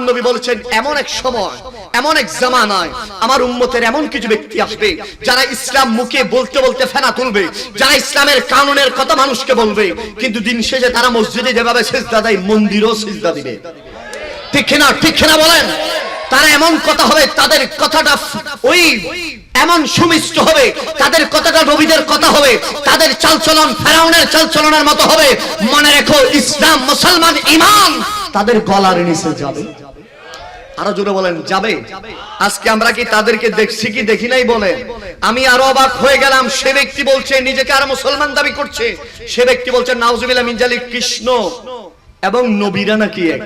আমার নবী বলেছেন, এমন এক সময়, এমন এক জামানায় আমার উম্মতের এমন কিছু ব্যক্তি আসবে, যারা ইসলাম মুখে বলতে বলতে ফেনা তুলবে, যারা ইসলামের কানুনের কথা মানুষকে বলবে, কিন্তু দিন শেষে তারা মসজিদে যেভাবে সেজদা দেয়, মন্দিরও সেজদা দিবে। ঠিক কিনা ঠিক কিনা বলেন? তারা এমন কথা হবে, তাদের কথাটা ওই এমন সুমিষ্ট হবে, তাদের কথাটা নবীদের কথা হবে, তাদের চালচলন ফেরাউনের চালচলনের মতো হবে। মনে রেখো, ইসলাম মুসলমান ইমান তাদের গলার নিচে যাবে। আরও জোরে বলেন, যাবে? আজকে আমরা কি তাদেরকে দেখছি কি দেখি নাই বলেন? আমি আরও অবাক হয়ে গেলাম, সে ব্যক্তি বলছে, নিজেকে আর মুসলমান দাবি করছে। সে ব্যক্তি বলছে, নাউজুবিল্লাহ কৃষ্ণ এবং নবীরা নাকি এক?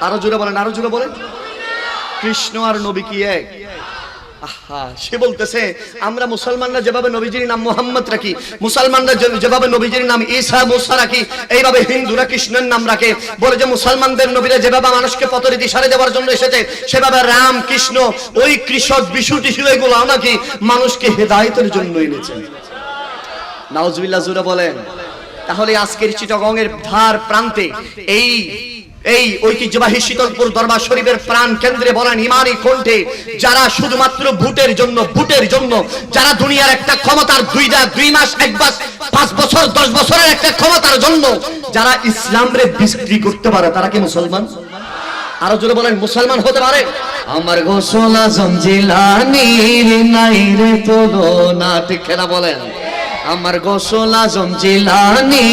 আরও জোরে বলেন, আরও জোরে বলেন। কৃষ্ণ আর নবী কি এক? আহা, সে বলতেছে আমরা মুসলমানরা যেভাবে নবীজির নাম মোহাম্মদ রাখি মুসলমানরা যেভাবে নবীজির নাম ঈসা মুসা রাখি এইভাবে হিন্দুরা কৃষ্ণের নাম রাখে। বলে যে মুসলমানদের নবীরা যেভাবে মানুষকে পথরে দিশারে দেওয়ার জন্য এসেছে সেভাবে রাম কৃষ্ণ ওই কৃষক বিশু টিসু এগুলো নাকি মানুষকে হেদায়তের জন্য এনেছেন নাউজবিল্লাহ জুড়ে বলেন তাহলে আজকের চিটগং এর ধার প্রান্তে এই এই ঐতিহ্যবাহী শীতলপুর দরবার শরীফের প্রাণ কেন্দ্রে বলেন ইমানি কণ্ঠে যারা শুধুমাত্র ভোটের জন্য ভোটের জন্য, যারা দুনিয়ার একটা ক্ষমতার দুইটা দুই মাস, এক মাস, পাঁচ বছর, দশ বছরের একটা ক্ষমতার জন্য যারা ইসলামরে বিক্রি করতে পারে, তারা কি মুসলমান? আরও জোরে বলেন, মুসলমান হতে পারে? আমার গোসলা জঞ্জিলানির নাই রে তোলো না, ঠিক খেলা বলেন? আমার গোসলা জিলানি,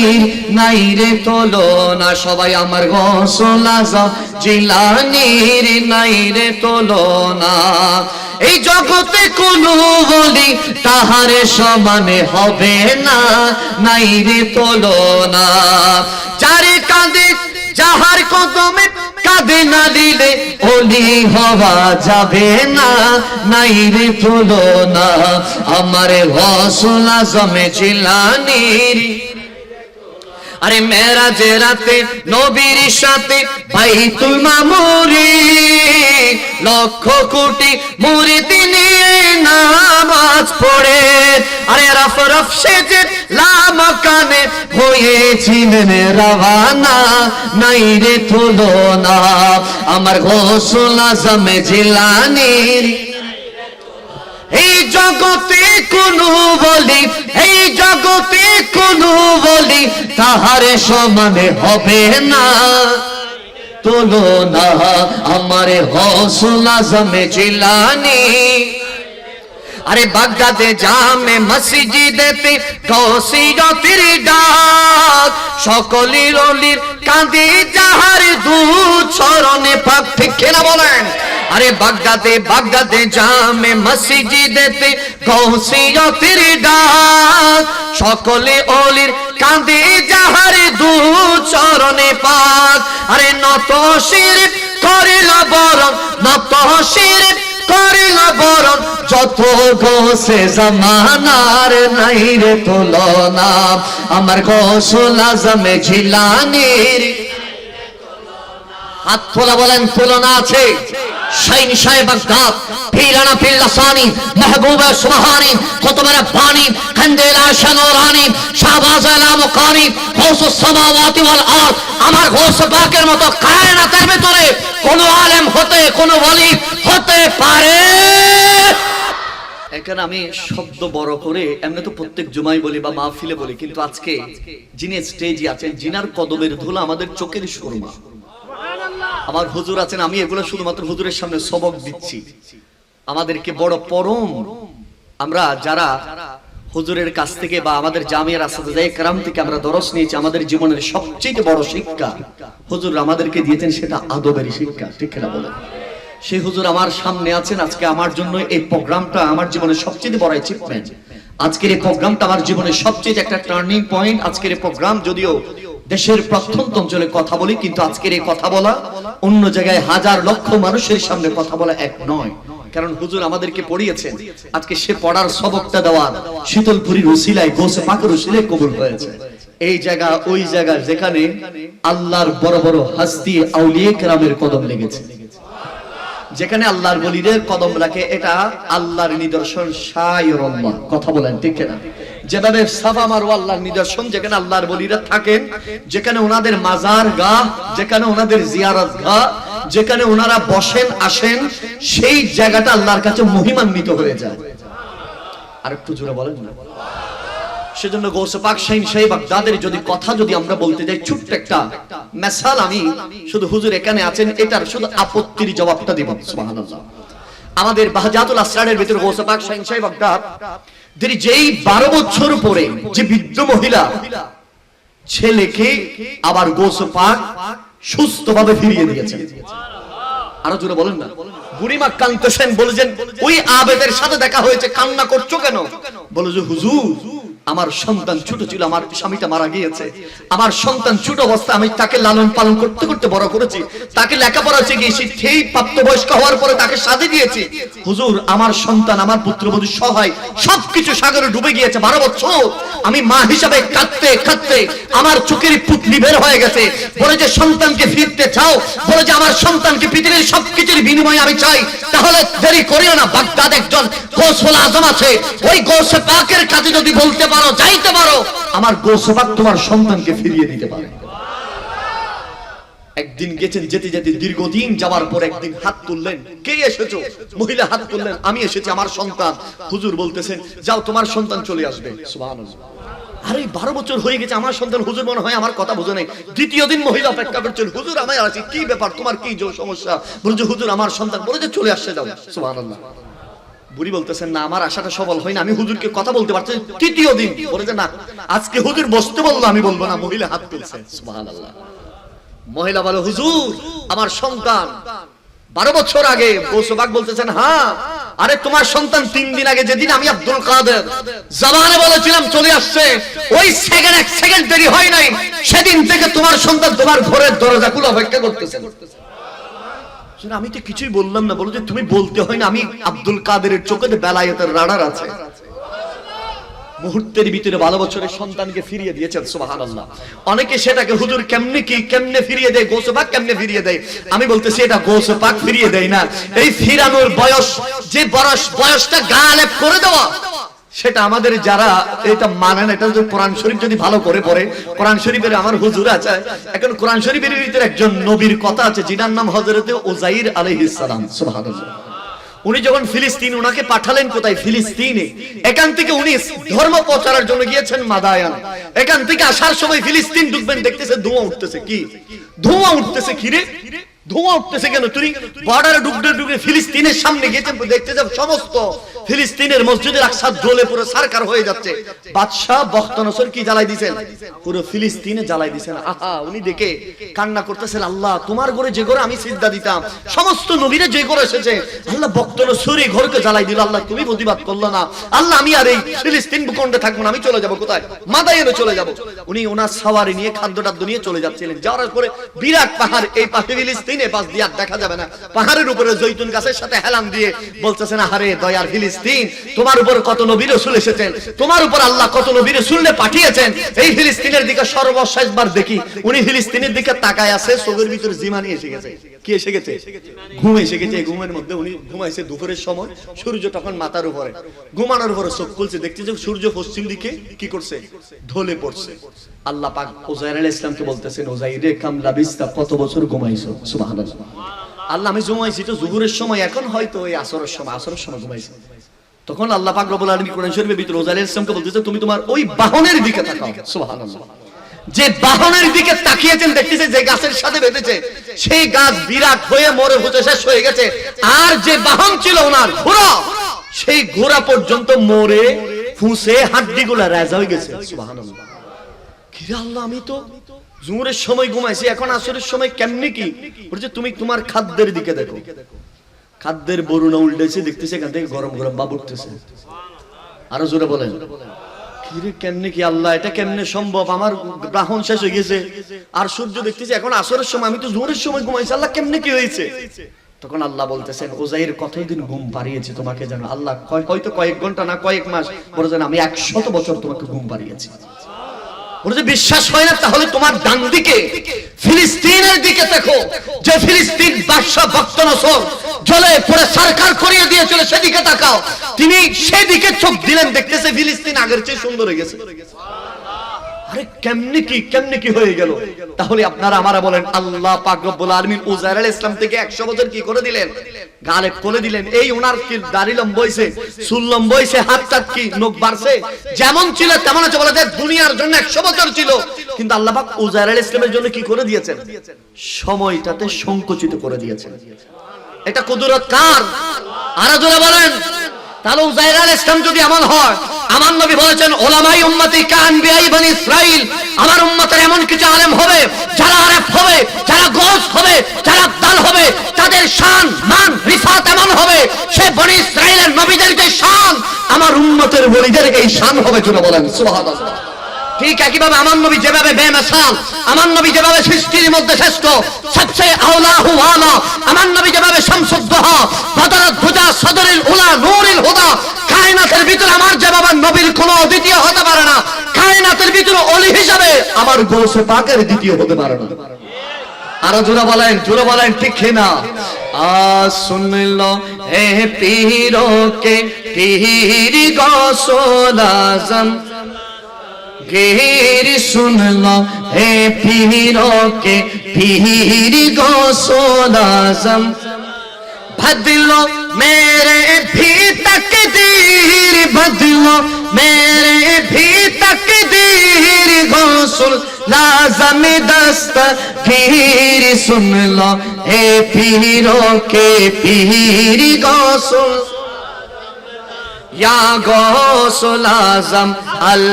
নাই রে তোলো না সবাই আমার গোসলা রে, নাই রে তোলো না এই জগতে কোনো বলি তাহারে সমানে হবে না, নাই রে তোলো না চারে কাঁদে যাহার কদমে কাঁদে না দিলে অলি হওয়া যাবে না। নাই রে তুলো না আমার হসলা জমে চিলানির আরে মেরা যে রাতে নবীর সাথে, বাইতুল মামুরি, লক্ষ কোটি মুরিদি নিয়ে নামাজ পড়ে। আরে রফ রফ সেজে লামকানে হয়েছিলেন রাওয়ানা, নাই রে তুলনা, আমার ঘোষল আজমে জিলানির। এই জগতে কোনো বলি, এই জগতে কোনো বলি তাহারে সমানে হবে না। তোলো না আমারে হসলা জমে চিলানি আরে বাগদাদে জামে মসজিদেতে কৌসিয়তির ডাক, সকলের অলির কাঁদে যাহার দু চরণে পাক, ঠিক কিনা বলেন? আরে বাগদাদে বাগদাদে জামে মসজিদেতে কৌসিয়তির ডাক। সকলে অলির কাঁদে যাহার দু চরণে পাক। আরে নত শির করিল বরং নত শির করিল বরং যত গোসে জামানার নাই রে তুলনা আমার গোসল আজমে ঝিলানির হাত বলেন আছে। সাহেব মেহবুবা সুবহানি শাহবাজ আমার গৌস পাকের মতো কায়নাতের ভিতরে কোন আলেম হতে, কোন ওয়ালি হতে পারে। এখানে আমি শব্দ বড় করে, এমনি তো প্রত্যেক জুমাই বলি বা মাহফিলে বলি, কিন্তু আজকে যিনি স্টেজে আছেন জিনার কদমের ধুলা আমাদের চোখের সুরমা। আমার হুজুর আছেন, আমি এগুলো শুধুমাত্র হুজুরের সামনে সবক দিচ্ছি। আমাদেরকে বড় পরম। আমরা যারা হুজুরের কাছ থেকে বা আমাদের জামিয়ার আসাদে যাই, কারাম থেকে আমরা দরস নিয়েছি, আমাদের জীবনের সবচেয়ে বড় শিক্ষা হুজুর আমাদেরকে দিয়েছেন, সেটা আদবের শিক্ষা, ঠিক না বলেন? সেই হুজুর আমার সামনে আছেন, আজকে আমার জন্য এই প্রোগ্রামটা আমার জীবনের সবচেয়ে বড় অ্যাচিভমেন্ট আজকের এই প্রোগ্রামটা আমার জীবনের সবচেয়ে একটা টার্নিং পয়েন্ট আজকের এই প্রোগ্রাম যদিও দেশের প্রত্যন্ত অঞ্চলে কথা বলি, কিন্তু আজকের এই কথা বলা অন্য জায়গায় হাজার লক্ষ মানুষের সামনে কথা বলা এক নয়। কারণ হুজুর আমাদেরকে পড়িয়েছেন, আজকে সে পড়ার সবকটা দেওয়ার শীতলপুরীর উসিলায় গোসে পাকের উসিলায় কবুল হয়েছে। এই জায়গা, ওই জায়গা যেখানে আল্লাহর বড় বড় হাস্তি আউলিয়ে কেরামের কদম লেগেছে। যেখানে আল্লাহর বলিদের কদম রাখে, এটা আল্লাহর নিদর্শন সায়রল্লাহ কথা বলেন, ঠিক না যেভাবে সাফা মারওয়া আল্লাহর নিদর্শন, যেখানে আল্লাহর বলিরা থাকেন যেখানে ওনাদের মাজার গা, যেখানে ওনাদের জিয়ারত গা, যেখানে ওনারা বসেন, আসেন, সেই জায়গাটা আল্লাহর কাছে মহিমান্বিত হয়ে যায়। আর একটু জোরে বলেন না। সেজন্য গৌসে পাক শাহিন সাহেব বাগদাদের যদি কথা যদি আমরা বলতে যাই, ছোট্ট একটা মেসাল আমি শুধু হুজুর এখানে আছেন, এটার শুধু আপত্তির জবাবটা দিব, সুবহানাল্লাহ। আমাদের বাহজাতুল আসরারের ভিতরে গৌসে পাক শাহিন সাহেব বাগদাদ তিনি যেই বারো বছর পরে যে বৃদ্ধ মহিলা, ছেলেকে আবার গোস পাক সুস্থভাবে ফিরিয়ে দিয়েছেন। আরও জোরে বলেন না। বুড়িমা কান্তসেন বলেছেন, ওই আবেদের সাথে দেখা হয়েছে, কান্না করছ কেন? বলে যে, হুজুর আমার সন্তান ছোট ছিল, আমার স্বামীটা মারা গিয়েছে। আমার সন্তান ছোট অবস্থা আমি তাকে লালন পালন করতে করতে বড় করেছি। তাকে লেখাপড়া শিখিয়েছি সেই প্রাপ্তবয়স্ক হওয়ার পরে তাকে সাজে দিয়েছি। হুজুর, আমার সন্তান, আমার পুত্রবধূ সহায় সবকিছু সাগরে ডুবে গিয়েছে বারো বছর। আমি মা হিসাবে কাঁদতে কাঁদতে আমার চোখের পুতলি বের হয়ে গেছে। বলে যে, সন্তানকে ফিরতে চাও? বলে যে, আমার সন্তানকে পৃথিবীর সবকিছুর বিনিময়ে আমি চাই। তাহলে দেরি করিও না, বাগদাদ একজন গোসল আজম আছে। ওই গোসে পাকের কাছে যদি বলতে পারো যাইতে পারো। আমার গোসে পাক তোমার সন্তানকে ফিরিয়ে দিতে পারে। একদিন গেছেন যেতে যেতে দীর্ঘদিন যাওয়ার পর একদিন হাত তুললেন। কে এসেছ? মহিলা হাত তুললেন, আমি এসেছি আমার সন্তান। হুজুর বলতেছেন, যাও, তোমার সন্তান চলে আসবে। আরে, বারো বছর হয়ে গেছে, আমার সন্তান হুজুর মনে হয় আমার কথা বুঝে নেই। দ্বিতীয় দিন মহিলা অপেক্ষা করছেন হুজুর, আমায় আছে কি ব্যাপার? তোমার কি সমস্যা? বলছে, হুজুর, আমার সন্তান বলে যে চলে আসছে, যাও। সুবহানাল্লাহ। বুড়ি বলতেছেন না, আমার আশাটা সফল হয় না। আমি হুজুরকে কথা বলতে পারছি, তৃতীয় দিন। বলে যে, না, আজকে হুজুর বসতে বলল, আমি বলব না, মহিলা হাত তুলছে। মহিলা বলে, হুজুর, আমার সন্তান। বারো বছর আগে কৌশবাক বলতেছেন হ্যাঁ আরে তোমার সন্তান তিন দিন আগে যেদিন আমি আব্দুল কাদের জবানে বলেছিলাম চলে আসছে, ওই সেকেন্ড এক সেকেন্ড দেরি হয় নাই, সেদিন থেকে তোমার সন্তান তোমার ঘরের দরজা খুলে অপেক্ষা করতেছে। শুনে আমি তো কিছুই বললাম না, বলো যে তুমি বলতে হয় না, আমি আব্দুল কাদেরের চোখে বেলায়েতের রাডার আছে। মুহূর্তের ভিতরে বারো বছরের সন্তানকে ফিরিয়ে দিয়েছেন সুবাহান আল্লাহ অনেকে সেটাকে, হুজুর, কেমনে কি, কেমনে ফিরিয়ে দেয় গোসপাক কেমনে ফিরিয়ে দেয়? আমি বলতেছি, এটা গোসপাক ফিরিয়ে দেয় না। এই ফিরানোর বয়স, যে বয়স, বয়সটা গালেব করে দেওয়া সেটা আমাদের যারা এটা মানে না এটা যদি কোরআন শরীফ যদি ভালো করে পড়ে, কোরআন শরীফের আমার হুজুর আছে, এখন কোরআন শরীফের ভিতরে একজন নবীর কথা আছে যিনার নাম হজরতে ওজাইর আলাইহিস সালাম, সুবহানাল্লাহ। উনি যখন ফিলিস্তিন উনাকে পাঠালেন কোথায়? ফিলিস্তিনে। এখান থেকে উনি ধর্ম প্রচারের জন্য গিয়েছেন মাদায়ান। এখান থেকে আসার সময় ফিলিস্তিন ঢুকবেন, দেখতেছে ধোঁয়া উঠতেছে কি? ধোঁয়া উঠতেছে কি রে? ধোঁয়া উঠতেছে কেন? তুই বর্ডারে ঢুকতে ঢুকে ফিলিস্তিনের সামনে গেছেন দেখতে যাব সমস্ত ফিলিস্তিনের মসজিদের আকসাদ জ্বলে পুরো সারকার হয়ে যাচ্ছে। বাদশাহ বখতনসর কি জ্বালাই দিছেন? পুরো ফিলিস্তিনে জ্বালাই দিছেন। আহা, উনি দেখে কান্না করতেছেন, আল্লাহ, তোমার ঘরে যে ঘরে আমি সিদ্ধা দিতাম, সমস্ত নবীরা যে ঘরে এসেছে, আল্লাহ বক্তনসর এই ঘরকে জ্বালাই দিল। আল্লাহ, তুমি প্রতিবাদ করল না। আল্লাহ, আমি আর এই ফিলিস্তিন ভূখণ্ডে থাকব না, আমি চলে যাব কোথায়? মাদায়েনে চলে যাব। উনি ওনার সাওয়ারি নিয়ে খাদ্য টাদ্য নিয়ে চলে যাচ্ছিলেন। যাওয়ার পরে বিরাট পাহাড়, এই পাশে ফিলিস্তিনে পাশ দিয়ে আর দেখা যাবে না। পাহাড়ের উপরে জৈতুন গাছের সাথে হেলান দিয়ে বলতেছেন আহারে দয়ার ফিলিস্তিন তোমার উপর কত নবী রসুল এসেছেন, তোমার উপর আল্লাহ কত নবী রসুলনে পাঠিয়েছেন, এই ফিলিস্তিনের দিকে সর্বশেষবার দেখি, উনি ফিলিস্তিনের দিকে তাকায় আছে, চোখের ভিতরে জিমানি এসে গেছে। কি এসে গেছে? ঘুম এসে গেছে, এই ঘুমের মধ্যে উনি ঘুমাইছে দুপুরের সময়, সূর্য তখন মাথার উপরে, ঘুমানোর উপরে চোখ খুলছে দেখতে যে সূর্য পশ্চিম দিকে কি করছে? ঢলে পড়ছে। আল্লাহ পাক ওজাইর আলাইহিস ইসলামকে বলতেছেন, ওজাইরে কামলা বিস্তা কত বছর ঘুমাইছো? সুবহানাল্লাহ। আল্লাহ, আমি ঘুমাইছি তো জুহুরের সময়, এখন হয়তো ওই আসরের সময় আসরের সময় ঘুমাইছি। তখন আল্লাহ পাক রব্বুল আলামিন কোরআন শরীফের ভিতরে আলাইহিস ইসলামকে বলতেছে, তুমি তোমার ওই বাহনের দিকে তাকাও। সুবহানাল্লাহ। যে বাহনের দিকে তাকিয়েছেন, দেখতেছে যে গাছের সাথে বেঁধেছে। সেই গাছ বিরাট হয়ে মরে হতে শেষ হয়ে গেছে। আর যে বাহন ছিল ওনার ঘোড়া, সেই ঘোড়া পর্যন্ত মরে ফুসে হাড্ডিগুলা রাজা হয়ে গেছে। সুবহানাল্লাহ। কিরে আল্লাহ, আমি তো জুমুরের সময় ঘুমাইছি, এখন আসরের সময় কেমনি কি? বলছে, তুমি তোমার খাদ্যের দিকে দেখো। খাদ্যের বরুণা উল্টেছে, দেখতেছে এখান থেকে গরম গরম বাব উঠতেছে। আরও জোরে বলেন। কেমনে কি আল্লাহ, এটা কেমনে সম্ভব? আমার শেষ হয়ে গেছে। আর সূর্য দেখতেছি, এখন আসরের সময়, আমি তো জোরের সময় ঘুমাইছি, আল্লাহ কেমনে কি হয়েছে? তখন আল্লাহ বলতেছেন, ওজাইর কতদিন ঘুম পাড়িয়েছে তোমাকে জানো? আল্লাহ হয়তো কয়েক ঘণ্টা না কয়েক মাস, বলে যেন আমি একশত বছর তোমাকে ঘুম পাড়িয়েছি ওর যে বিশ্বাস হয় না, তাহলে তোমার ডান দিকে, ফিলিস্তিনের দিকে দেখো। যে ফিলিস্তিন বাদশাহ ভক্ত নসর, জলে পরে সরকার করিয়ে দিয়ে চলে সেদিকে তাকাও। তিনি সেদিকে চোখ দিলেন, দেখতেছে ফিলিস্তিন আগের চেয়ে সুন্দর হয়ে গেছে। আরে কি কি হয়ে গেল? তাহলে আপনারা আমারা বলেন, আল্লাহ থেকে 100 বছর কি করে দিলেন? করে দিলেন। এই ওনার কি দাড়ি লম্বইছে চুল লম্বইছে হাত কি নখ বাড়ছে? যেমন ছিল, তেমন দুনিয়ার জন্য 100 বছর ছিল। কিন্তু আল্লাহ পাক উজাইর আলাইহিস ইসলামের জন্য কি করে দিয়েছেন? সময়টাতে সংকুচিত করে দিয়েছেন। এটা কুদরত কার? আরও জোরে বলেন। তাহলে উজাইর আলাইহিস যদি এমন হয় আমার নবী বলেছেন, ওলামাই উম্মতি কান বিআই বনি ইসরাইল। আমার উম্মতের এমন কিছু আলেম হবে, যারা আরেফ হবে, যারা গোস হবে, যারা দাল হবে, তাদের শান, মান, রিফাত এমন হবে, সে বনি ইসরাইলের নবীদের যে শান, আমার উম্মতের বলিদের এই শান হবে জন্য বলেন, সুবহানাল্লাহ। ঠিক একইভাবে আমার নবী যেভাবে বেমেসাল, আমার নবী যেভাবে সৃষ্টির মধ্যে শ্রেষ্ঠ, সবচেয়ে আওলা হুয়ালা আমার নবী যেভাবে শামসুদ্দোহা, বদরত দুজা সদরিল উলা, নূরিল হুদা, কায়নাতের ভিতরে আমার যেভাবে নবীর কোনো দ্বিতীয় হতে পারে না, কায়নাতের ভিতরে অলি হিসাবে আমার গৌসে পাকের দ্বিতীয় হতে পারে না। আরও জোরে বলেন জোরে বলেন, ঠিক না? আ শুনল হে পীরো কে পীর গৌসুল আজম। গের শুনলো হে পীরো কে পীর গৌসুল আজম बदलो मेरे भी तकदीर बदलो मेरे भी तकदीर गौसुल लाजम दस्त पीर सुन लो ए पीरों के पीर गौसुल ইয়া গৌসুল আজম, আল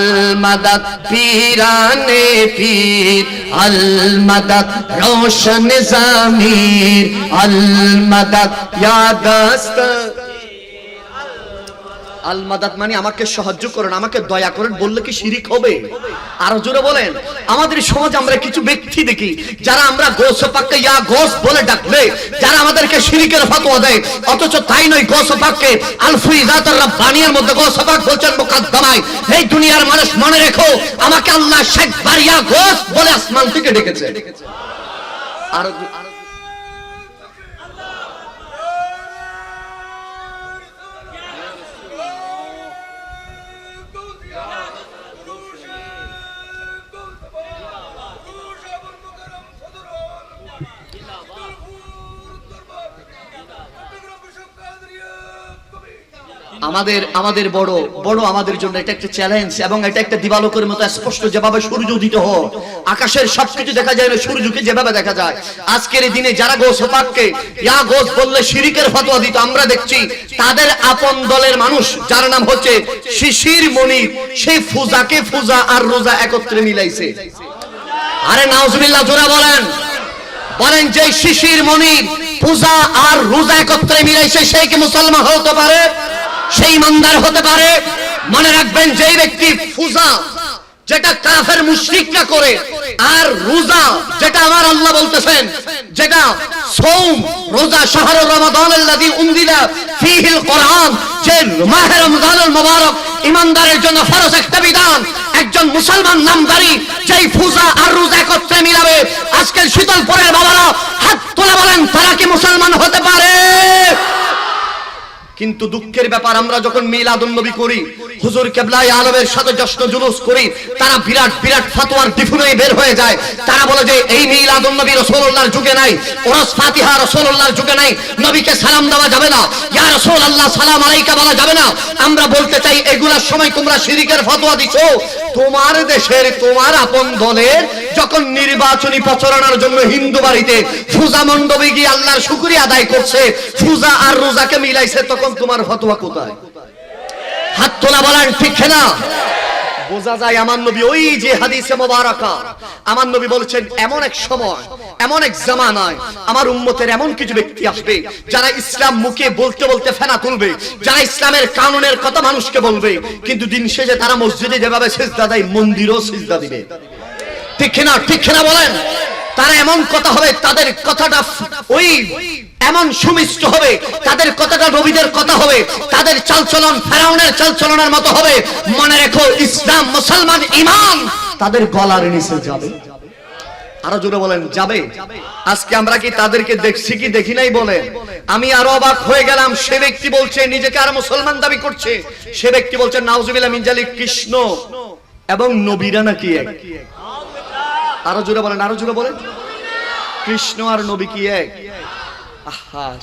মাদাদ পীরানে পীর, আল মাদাদ রোশন জামির, আল মাদাদ ইয়া দস্ত আল মাদাত মানে আমাকে সাহায্য করেন, আমাকে দয়া করেন, বললে কি শিরিক হবে? আরও জোরে বলেন, আমাদের সমাজে আমরা কিছু ব্যক্তি দেখি, যারা আমরা গোস পাককে ইয়া গোস বলে ডাকলে, যারা আমাদেরকে শিরিকের ফতোয়া দেয়, অথচ তাই নয় গোস পাককে আলফুই জাতার রব্বানিয়ার মধ্যে গোস পাক বলছেন মুকাদ্দামায় এই দুনিয়ার মানুষ, মনে রেখো, আমাকে আল্লাহ শেখ বারিয়া গোস বলে আসমান থেকে ডেকেছে। আরও আমাদের আমাদের বড় বড় আমাদের জন্য এটা একটা চ্যালেঞ্জ এবং এটা একটা দিবালোকের মতো স্পষ্ট যেভাবে সূর্য উদিত হয় আকাশের সবকিছু দেখা যায়, না, সূর্যকে যেভাবে দেখা যায়। আজকের এই দিনে যারা গোস পাককে, ইয়া গোস বললে শিরিকের ফতোয়া দিত, আমরা দেখছি তাদের আপন দলের মানুষ, যার নাম হচ্ছে শিশির মনির সেই ফুজাকে ফুজা আর রোজা একত্রে মিলাইছে। আরে নাউজুবিল্লাহ, জোরা বলেন। বলেন যে শিশির মনির পূজা আর রোজা একত্রে মিলাইছে সেই কি মুসলমান হতে পারে? সেই ইমানদার হতে পারে। মনে রাখবেন, যেই ব্যক্তি পূজা যেটা কাফের মুশরিকরা করে, আর রোজা, যেটা আমার আল্লাহ বলতেছেন, যেটা সৌম, রোজা শাহর রমাদান আল্লাযী উনজিলা ফীহিল যে মুবারক ইমানদারের জন্য ফরজ একটা বিধান, একজন মুসলমান নামদারি, যেই পূজা আর রোজা একত্রে মিলাবে, আজকের শীতল পরের বাবারা হাত তোলা বলেন, তারা কি মুসলমান হতে পারে? কিন্তু দুঃখের ব্যাপার, আমরা যখন মিলাদুন নবী করি, হুজুর কেবলাই আলমের সাথে জশ্ন জুলুস করি, তারা বিরাট বিরাট ফাতোয়ার ডিফুনে বের হয়ে যায়। তারা বলে যে, এই মিলাদুন নবী রাসূলুল্লাহর যুগে নাই, ওরস ফাতিহা রাসূলুল্লাহর যুগে নাই, নবীকে সালাম দেওয়া যাবে না, ইয়া রাসূলুল্লাহ, সালাম আলাইকা বলা যাবে না। আমরা বলতে চাই, এগুলার সময় তোমরা শিরিকের ফতোয়া দিছো? তোমার দেশের, তোমার আপন দলের যখন নির্বাচনী প্রচারণার জন্য হিন্দু বাড়িতে পূজা মণ্ডপে গিয়ে আল্লাহর শুকরিয়া আদায় করছে পূজা আর রোজাকে মিলাইছে, তখন তোমার ফতোয়া কোথায়? হাত তোলা বলেন ঠিক না? বোঝা যায় আমার নবী ওই যে হাদিসে মোবারকা। আমার নবী বলছেন, এমন এক সময়, এমন এক জামানায় আমার উম্মতের এমন কিছু ব্যক্তি আসবে, যারা ইসলাম মুখে বলতে বলতে ফেনা তুলবে, যারা ইসলামের কানুনের কথা মানুষকে বলবে, কিন্তু দিন শেষে তারা মসজিদে যেভাবে সেজদা দেয়, মন্দিরও সেজদা দিবে। ঠিক না ঠিক না বলেন? তারা এমন কথা হবে, তাদের কথাটা ওই এমন সুমিষ্ট হবে, তাদের কথাটা নবীদের কথা হবে, তাদের চালচলন ফেরাউনের চালচলনের মতো হবে। মনে রেখো, ইসলাম, মুসলমান ইমান তাদের গলার নিচে যাবে। আরও জোরে বলেন, যাবে। আজকে আমরা কি তাদেরকে দেখছি কি দেখি নাই বলেন? আমি আরও অবাক হয়ে গেলাম, সে ব্যক্তি বলছে, নিজেকে আর মুসলমান দাবি করছে। সে ব্যক্তি বলছে, নাউজুবিল্লাহ মিনজালি কৃষ্ণ এবং নবীরা নাকি এক? আরও জোরে বলেন, আরও জোরে বলেন। কৃষ্ণ আর নবী কি এক?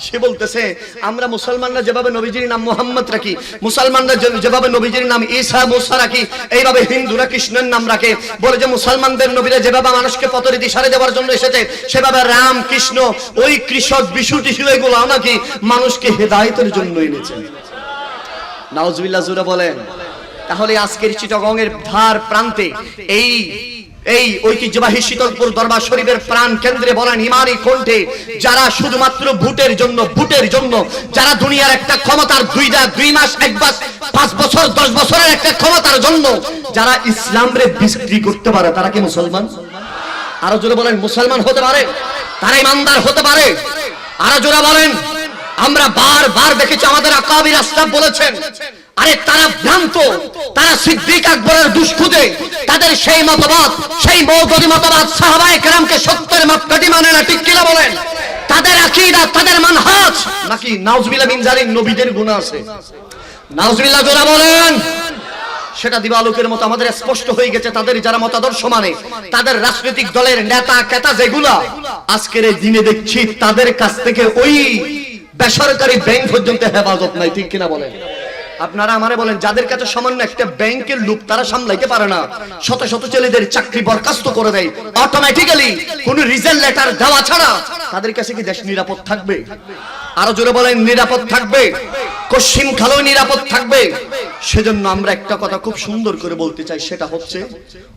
সে বলতেছে, আমরা মুসলমানরা যেভাবে নবীজির নাম মোহাম্মদ রাখি, মুসলমানরা যেভাবে নবীজির নাম ঈসা, মুসা রাখি, এইভাবে হিন্দুরা কৃষ্ণের নাম রাখে। বলে যে মুসলমানদের নবীরা যেভাবে মানুষকে পথরে দিশারে দেওয়ার জন্য এসেছে, সেভাবে রাম, কৃষ্ণ, ওই কৃষক, বিশু টিসু এগুলো নাকি মানুষকে হেদায়েতের জন্য এনেছেন। নাউজবিল্লাহ জুড়ে বলেন। তাহলে আজকের চিটগং এর ধার প্রান্তে এই এই ঐতিহ্যবাহী শীতলপুর দরবার শরীফের প্রাণ কেন্দ্রে বলেন ইমানি কণ্ঠে, যারা শুধুমাত্র ভোটের জন্য ভোটের জন্য, যারা দুনিয়ার একটা ক্ষমতার দুইটা দুই মাস, এক মাস, পাঁচ বছর, দশ বছরের একটা ক্ষমতার জন্য, যারা ইসলামরে বিক্রি করতে পারে, তারা কি মুসলমান? আরও জোরে বলেন, মুসলমান হতে পারে, তারা ইমানদার হতে পারে। আরও জোরে বলেন, আমরা বার বার দেখেছি, আমাদের আকাবির আসলাম বলেছেন, আরে তারা ভ্রান্ত, তারা সিদ্দিক আকবরের দুষ্কুদে তাদের সেই মতবাদ সেই মৌগরি মতবাদ সাহাবায়ে কেরামকে সত্যের মাপকাঠি মানে না ঠিক কিনা বলেন? তাদের আকীদা তাদের মানহাজ। নাকি নাউজুবিল্লাহ মিন জালিম নবীদের গুণ আছে? নাউজুবিল্লাহ জোরা বলেন। সেটা দিবালোকের মতো আমাদের স্পষ্ট হয়ে গেছে তাদের যারা মতাদর্শ মানে তাদের রাজনৈতিক দলের নেতা কেতা যেগুলা আজকের এই দিনে দেখছি তাদের কাছ থেকে ওই বেসরকারি ব্যাংক পর্যন্ত হেফাজত নাই ঠিক কিনা বলেন? আপনারা আমারে বলেন, যাদের কাছে সামান্য একটা ব্যাংকের লুপ তারা সামলাইতে পারে না। শত শত ছেলেদের চাকরি বরখাস্ত করে দেয়। অটোমেটিক্যালি কোন রিজেন্ট লেটার দেওয়া ছাড়া তাদের কাছে কি দেশ নিরাপদ থাকবে? আরও জোরে বলেন, নিরাপদ থাকবে। কশ্চিম খালো নিরাপদ থাকবে। সেজন্য আমরা একটা কথা খুব সুন্দর করে বলতে চাই, সেটা হচ্ছে,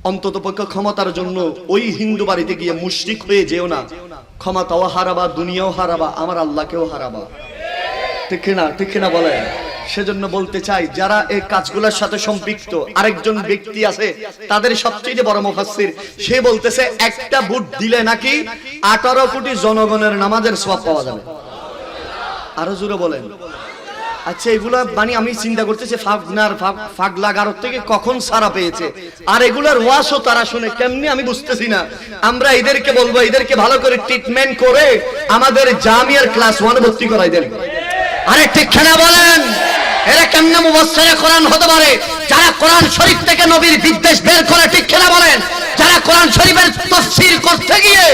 অন্তত পক্ষ ক্ষমতার জন্য ওই হিন্দু বাড়িতে গিয়ে মুশরিক হয়ে যেও না। ক্ষমতাও হারাবা, দুনিয়াও হারাবা, আমার আল্লাহকেও হারাবা। ঠিক না ঠিক না বলেন? সেজন্য বলতে চাই, যারা এই কাজগুলোর সাথে সম্পৃক্ত, আরেকজন ব্যক্তি আছে, তাদের সবচেয়ে বড় মুফাসসির, সে বলতেছে, একটা ভোট দিলে নাকি আঠারো কোটি জনগণের নামাজের সওয়াব পাওয়া যাবে। আরও জোরে বলেন। আচ্ছা এগুলা মানে আমি চিন্তা করতেছি ফাগনার ফাগ- ফাগলা গারদ থেকে কখন সারা পেয়েছে। আর এগুলার ওয়াশও তারা শুনে, কেমনি আমি বুঝতেছি না। আমরা এদেরকে বলব, এদেরকে ভালো করে ট্রিটমেন্ট করে আমাদের জামিয়ার ক্লাস ওয়ান ভর্তি করাই দেন। আরে ঠিক খেলা বলেন? এরা কেমনে মুবাসসিরে কোরআন হতে পারে? যারা কোরআন শরীফ থেকে নবীর বিদ্বেষ বের করে, ঠিক খেলা বলেন? যারা কোরআন শরীফের তাফসীর করতে গিয়ে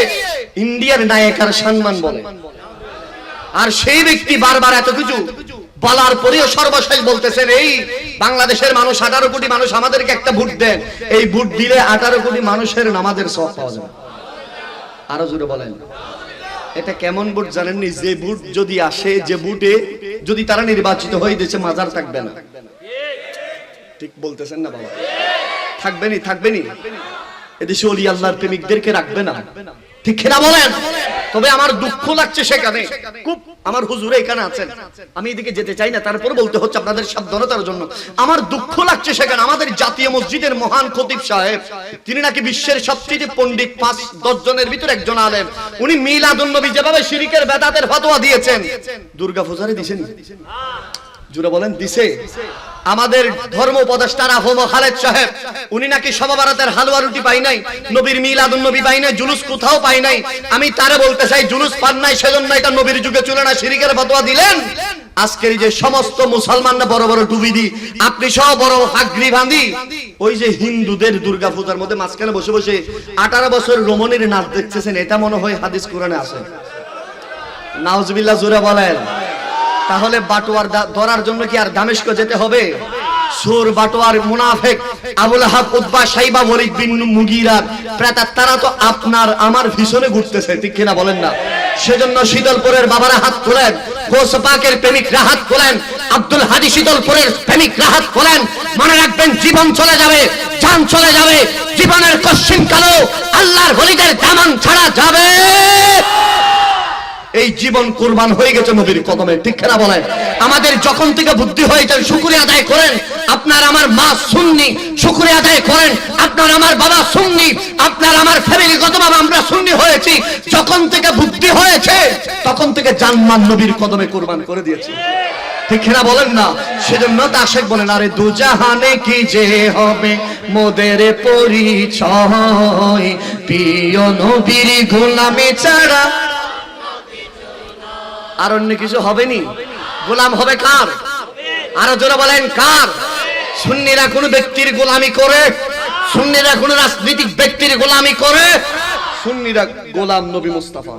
ইন্ডিয়ার নায়িকার সম্মান বলে। আর সেই ব্যক্তি বারবার এত কিছু বলার পরেও সর্বশেষ বলতেছেন, এই বাংলাদেশের মানুষ আঠারো কোটি মানুষ আমাদেরকে একটা ভোট দেন। এই ভোট দিলে আঠারো কোটি মানুষের নামাজের সব পাওয়া যাবে। আরও জোরে বলেন। এটা কেমন ভোট জানেননি? যে ভোট যদি আসে, যে ভোটে যদি তারা নির্বাচিত হয়ে, দেশে মাজার থাকবে না। ঠিক বলতেছেন না বাবা? থাকবেনি থাকবেনি এদেশে অলি আল্লাহর প্রেমিকদেরকে রাখবে না। ঠিক খেলা বলেন? তবে আমার দুঃখ লাগছে সেখানে। খুব আমার হুজুর এখানে আছেন। আমি এদিকে যেতে চাই না, তারপর বলতে হচ্ছে আপনাদের সাবধানতার জন্য। আমার দুঃখ লাগছে সেখানে, আমাদের জাতীয় মসজিদের মহান খতিব সাহেব, তিনি নাকি বিশ্বের সবচেয়ে পণ্ডিত পাঁচ, দশ জনের ভিতর একজন আলেন উনি মিলাদুল নবী যেভাবে শিরিকের বেদাতের ফতোয়া দিয়েছেন। দুর্গা পূজারে দিছেন জুড়ে বলেন, দিছে। আমাদের ধর্ম উপদেষ্টা খালেদ সাহেব, উনি নাকি হালুয়া রুটি পাই নাই, নবীর মিলাদুন নবী পাই নাই, জুলুস কোথাও পাই নাই। আমি তারে বলতে চাই, জুলুস পান নাই, সেজন্য এটা নবীর যুগে চলে না ফতোয়া দিলেন? আজকের যে সমস্ত মুসলমানরা বড় বড় দি, আপনি সব বড় হাগরি বাঁধি, ওই যে হিন্দুদের দুর্গা পূজার মধ্যে মাঝখানে বসে বসে আঠারো বছর রমণীর নাচ দেখতেছেন, এটা মনে হয় হাদিস কোরআনে আছে। নাউজবিল্লাহ জুড়ে বলেন। তাহলে বাটোয়ার ধরার জন্য কি আর দামেস্ক যেতে হবে? সুর বাটোয়ার মুনাফেক আবুল হাব উদ্বা সাইবা ওয়ালিদ বিন মুগিরা প্রেতার, তারা তো আপনার আমার ভীষণে ঘুরতেছে, ঠিক কিনা বলেন না? সেজন্য শীতলপুরের বাবারা হাত তোলেন গোস পাকের প্রেমিক হাত তোলেন, আব্দুল হাদি শীতলপুরের প্রেমিক হাত তোলেন। মনে রাখবেন, জীবন চলে যাবে, জান চলে যাবে, জীবনের কশ্চিন কালো আল্লাহর হলিদের দামান ছাড়া যাবে। এই জীবন কোরবান হয়ে গেছে নবীর কদমে। ঠিক না বলেন আমাদের যখন থেকে বুদ্ধি হয়েছে শুকুরিয়া আদায় করেন, আপনার আমার মা সুন্নি শুকুরিয়া আদায় করেন, আপনার আমার বাবা সুন্নি, আপনার আমার ফ্যামিলিগত ভাবে আমরা সুন্নি হয়েছি, যখন থেকে বুদ্ধি হয়েছে, তখন থেকে জানমান নবীর কদমে কোরবান করে দিয়েছি। ঠিক বলেন না? সেজন্য আশেক বলেন, আরে দু জাহানে কি যে হবে মোদের পরিচয়? প্রিয় নবীর গোলামে ছাড়া আর অন্য কিছু হবে নি গোলাম হবে কার? আরও জোরে বলেন, কার? সুন্নিরা কোন ব্যক্তির গোলামি করে, সুন্নিরা কোন রাজনৈতিক ব্যক্তির গোলামি করে, সুন্নিরা গোলাম নবী মুস্তাফা।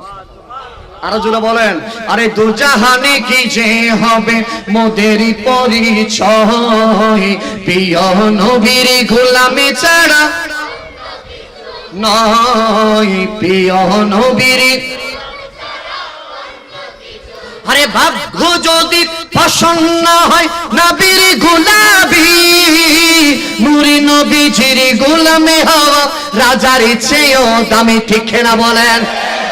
আরও জোরে বলেন, আরে দু জাহানে কি যে হবে মোদের পরিচয়? প্রিয় নবীর গোলামি ছাড়া নয়, প্রিয় নবীর আরে ভাগ্য যদি প্রসন্ন হয়, নবীর গোলাবি নুরি নবীজির গোলামে হওয়া রাজার ইচ্ছেও দামি, ঠিক না বলেন?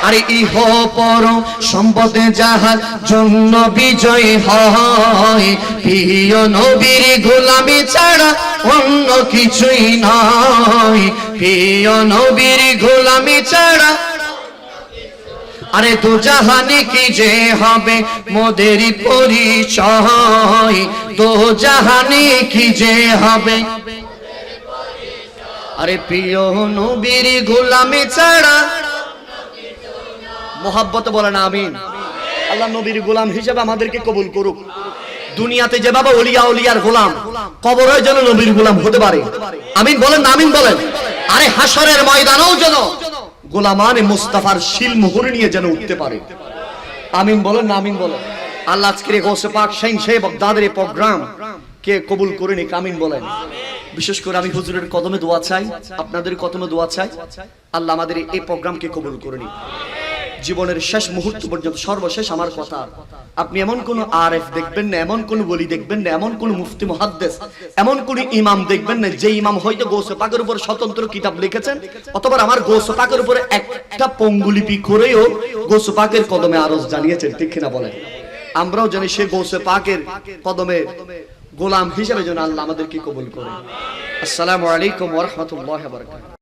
আরে ইহ পর সম্পদে যাহার জন্য বিজয় হয়, প্রিয় নবীর গোলামি ছাড়া অন্য কিছুই নয়, প্রিয় নবীর গোলামি ছাড়া আরে দু জাহানে কি যে হবে মোদের পরিচয়? দু জাহানে কি যে হবে? আরে প্রিয় নবীর গোলামি ছাড়া মোহাব্বত বলে না, আমিন। আল্লাহ নবীর গোলাম হিসেবে আমাদেরকে কবুল করুক। দুনিয়াতে যেভাবে অলিয়া অলিয়ার গোলাম কবর কবরে যেন নবীর গোলাম হতে পারে। আমিন বলেন আমিন বলেন। আরে হাসরের ময়দানেও যেন গোলামানে মুস্তাফার শিল মোহরে নিয়ে যেন উঠতে পারে। আমিন বলেন না, আমিন বলেন। আল্লাহ আজকের গোসে পাক শাইন সাহেব বাগদাদের এই প্রোগ্রাম কে কবুল করে নিক, আমিন বলেন। বিশেষ করে আমি হুজুরের কদমে দোয়া চাই, আপনাদের কদমে দোয়া চাই। আল্লাহ আমাদের এই প্রোগ্রামকে কবুল করে নিক। জীবনের শেষ মুহূর্ত পর্যন্ত সর্বশেষ আমার কথা। আপনি এমন কোন আরএফ দেখবেন না, এমন কোন বলি দেখবেন না, এমন কোন মুফতি মুহাদ্দিস, এমন কোন ইমাম দেখবেন না, যে ইমাম হয়তো গৌসে পাকের উপর স্বতন্ত্র কিতাব লিখেছেন, অথবা আমার গৌসে পাকের উপরে একটা পঙ্গুলিপি করেও গৌসে পাকের কদমে আরজ জানিয়েছেন, ঠিক কিনা বলেন? আমরাও জানি সে গৌসে পাকের কদমে গোলাম হিসেবে যেন আল্লাহ আমাদেরকে কবুল করে। আসসালামু আলাইকুম ওয়া রাহমাতুল্লাহি ওয়া বারাকাতুহু।